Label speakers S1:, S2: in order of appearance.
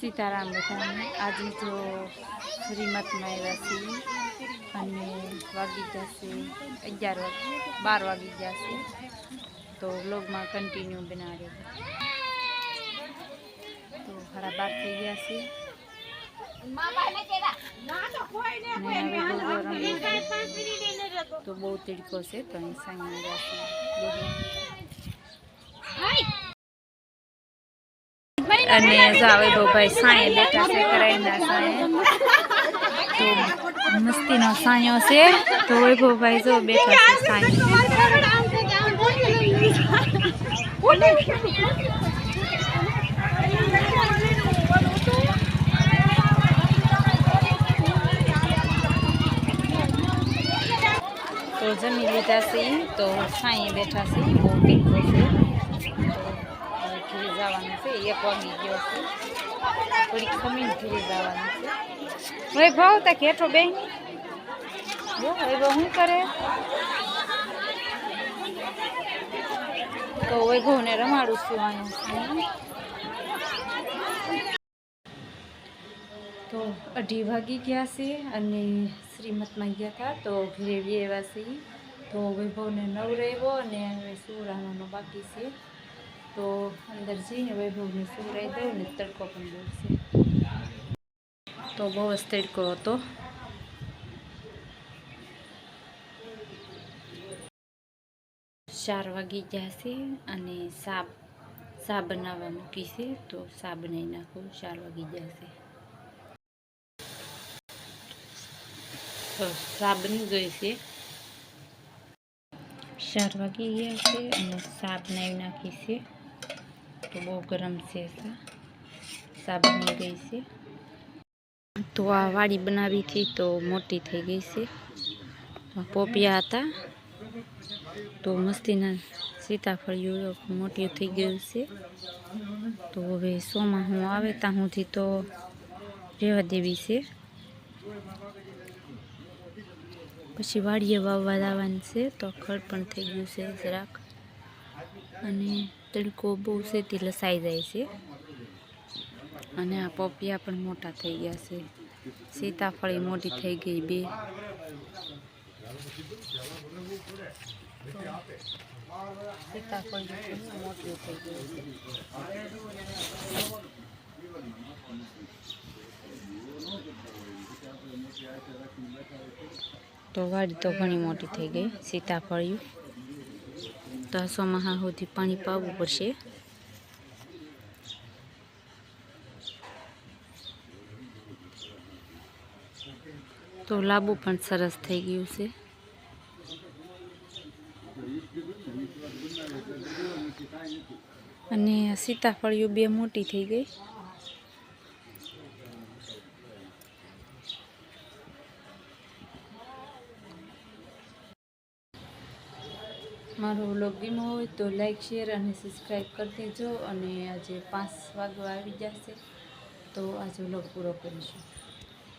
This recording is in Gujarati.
S1: સીતારામ બધાને. આજે તો શ્રીમતમાં આવ્યા છીએ અને વાગી જશે અગિયાર વાગે, બાર વાગી જશે. તો વ્લોગમાં કન્ટિન્યુ બનાવ્યો તો સાડા બાર થઈ ગયા છે. તો બહુ તીડકો છે, તો અહીં સાંઈ અને જાવે ભાઈ સાંયે બેઠા છે કરાઈના સાંયે તો મસ્તીનો સાંયો છે. તો વૈભવભાઈ જો બેઠા છે સાંઈ. તો જમી લીધા છે. તો સાંઈ બેઠા છે. બહુ તીખો છે. જવાનું છે, એક વાગી ગયો છે. થોડીક ખમીને ઘરે જવાનું છે. વૈભવ તા કેઠો બેન. જો, હવે શું કરે? તો વૈભવને રમાડું છું આનું. તો અઢી વાગી ગયા છે અને શ્રીમતમાં ગયા હતા, તો ઘેરે એવા છે. તો વૈભવને નવ રહ્યો અને હવે સુરાવાનો બાકી છે. તો અંદર જઈને વૈભવને સુવરાઈ દઉં ને તડકો પણ છે તો બહુ જ તડકો હતો. ચાર વાગી છે અને સાબ સા બનાવવા મૂકી તો સા બનાવી નાખું, ચાર વાગી છે. તો સા બની ગઈ છે. ચાર વાગી ગયા છે અને સા બનાવી નાખી છે. તો બહુ ગરમ છે સા બની ગઈ છે તો આ વાડી બનાવી હતી તો મોટી થઈ ગઈ છે પોપિયા હતા તો મસ્તીના સીતાફળિયું મોટી થઈ ગયું છે તો હવે સોમાં હું આવે ત્યાં સુધી તો રહેવા દેવી છે પછી વાડીએ વાવવા લાવવાનું છે તો ખડ પણ થઈ ગયું છે જરાક અને તડકો બહુ સેતી લસાઈ જાય છે. અને આ પોપિયા પણ મોટા થઈ ગયા છે. સીતાફળી મોટી થઈ ગઈ બે. તો વાડી તો ઘણી મોટી થઈ ગઈ સીતાફળિયું તો સોમાહા સુધી પાણી પાવવું પડશે. તો લાંબુ પણ સરસ થઈ ગયું છે. અને સીતાફળીઓ બે મોટી થઈ ગઈ. મારો વ્લોગ ગીમો હોય તો લાઈક શેર અને સબસ્ક્રાઈબ કરી દેજો અને આજે પાંચ વાગવા આવી જશે તો આજે વ્લોગ પૂરો કરીશું.